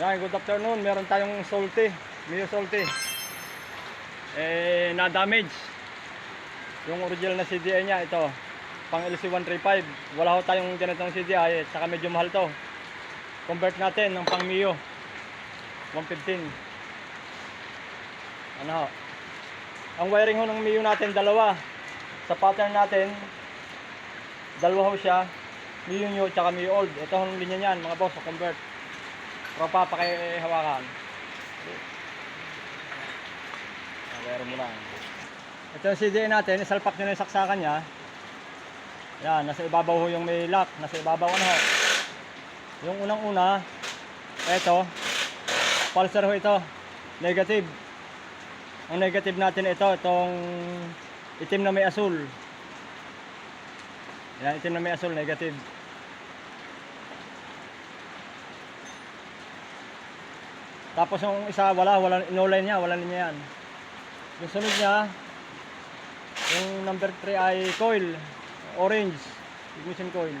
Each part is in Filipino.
Yan, good afternoon. Meron tayong Solte, Mio Solte. Eh, na-damage. Yung original na CDI niya, ito. Pang LC135. Wala ho tayong ganitong CDI, saka medyo mahal to. Convert natin ng pang Mio. 115. Ano ho? Ang wiring ho ng Mio natin, dalawa. Sa pattern natin, dalawa ho siya. Mio New, tsaka Mio Old. Ito ho ang linya niyan, mga boss, convert. Tropa, pakihawakan. Ah, meron mo lang. Ito yung CDI natin, isalpak nyo na yung saksakan niya. Yan, nasa ibabaw ho yung may lock. Nasa ibabaw ano ho. Yung unang-una, ito, pulsar ho ito, negative. Ang negative natin ito, itong itim na may asul. Yan, itim na may asul, negative. Tapos yung isa wala, wala no-line niya, wala linya yan. Yung sunod niya, yung number 3 ay coil, orange, ignition coil.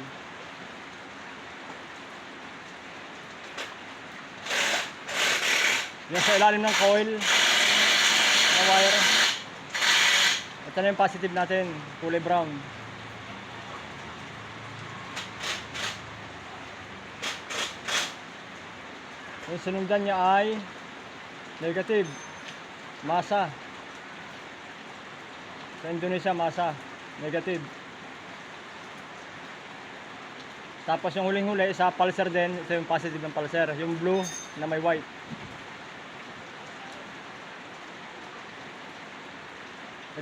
Yung sa ilalim ng coil, na wire. Ito na yung positive natin, kulay brown. Yung sinundan niya ay negative. Masa. Sa Indonesia, masa. Negative. Tapos yung huling-huli, sa pulsar din, ito yung positive ng pulsar. Yung blue na may white.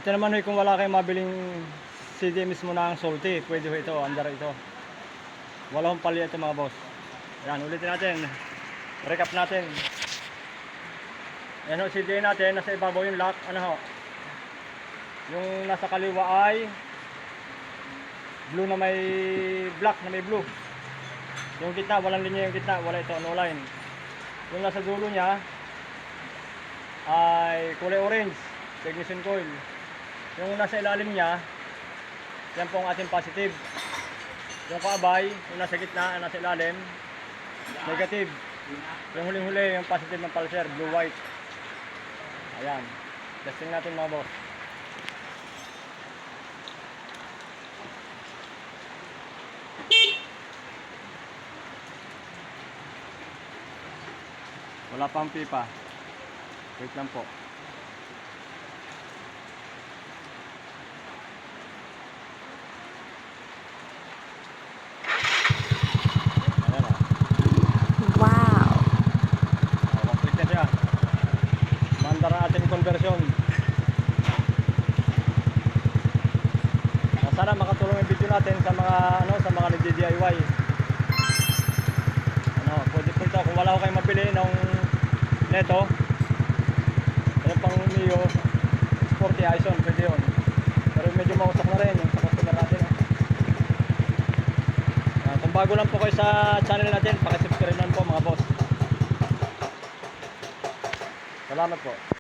Ito naman kung wala kayong mabiling CD mismo na ang salty, pwede ito, under ito. Wala akong pali ito mga boss. Yan, ulitin natin. Recap natin. Yan ho, CD natin, nasa ibabaw yung lock, ano ho. Yung nasa kaliwa ay blue na may black na may blue. Yung gitna, walang linya yung gitna, wala ito, no line. Yung nasa dulo niya ay kulay orange, ignition coil. Yung nasa ilalim niya, yan po ang ating positive. Yung kaabay, yung nasa gitna, nasa ilalim, negative. Yung huling-huli, yung positive ng pulsar, blue-white. Ayan. Testing natin mga boss. Wala pang pipa. Wait lang po. Ayan o. Wow. Uh, complete na siya. Mandar ang ating conversion. Ah, sana makatulong yung video natin sa mga ano sa mga nagdi-DIY. Ano, pwede po ito kung wala ko kayong mabili ng neto. Ano pang Mio Sporty Ison, pwede yun. Pero medyo mausap na rin yung sa natin. Ah, kung bago lang po kayo sa channel natin, pakisubscribe lang po mga boss. Salamat po.